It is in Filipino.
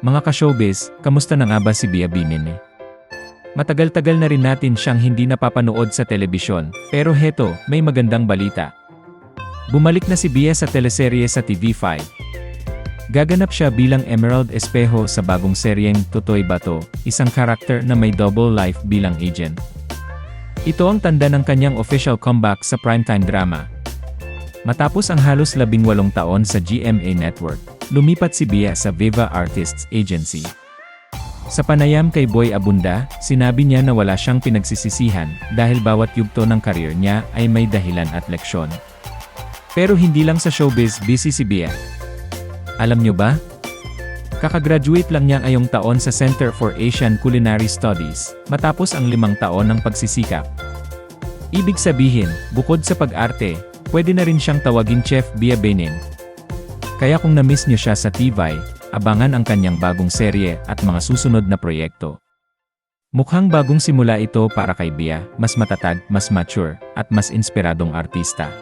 Mga ka-showbiz, kamusta na nga ba si Bia Binene? Matagal-tagal na rin natin siyang hindi napapanood sa telebisyon, pero heto, may magandang balita. Bumalik na si Bia sa teleserye sa TV5. Gaganap siya bilang Emerald Espejo sa bagong seryeng Totoy Bato, isang karakter na may double life bilang agent. Ito ang tanda ng kanyang official comeback sa primetime drama. Matapos ang halos labing walong taon sa GMA Network, lumipat si Bia sa Viva Artists Agency. Sa panayam kay Boy Abunda, sinabi niya na wala siyang pinagsisisihan dahil bawat yugto ng karir niya ay may dahilan at leksyon. Pero hindi lang sa showbiz busy si Bia. Alam niyo ba? Kakagraduate lang niya ngayong taon sa Center for Asian Culinary Studies, matapos ang limang taon ng pagsisikap. Ibig sabihin, bukod sa pag-arte, pwede na rin siyang tawagin Chef Bia Benin. Kaya kung na-miss niyo siya sa TVI, abangan ang kanyang bagong serye at mga susunod na proyekto. Mukhang bagong simula ito para kay Bia, mas matatag, mas mature, at mas inspiradong artista.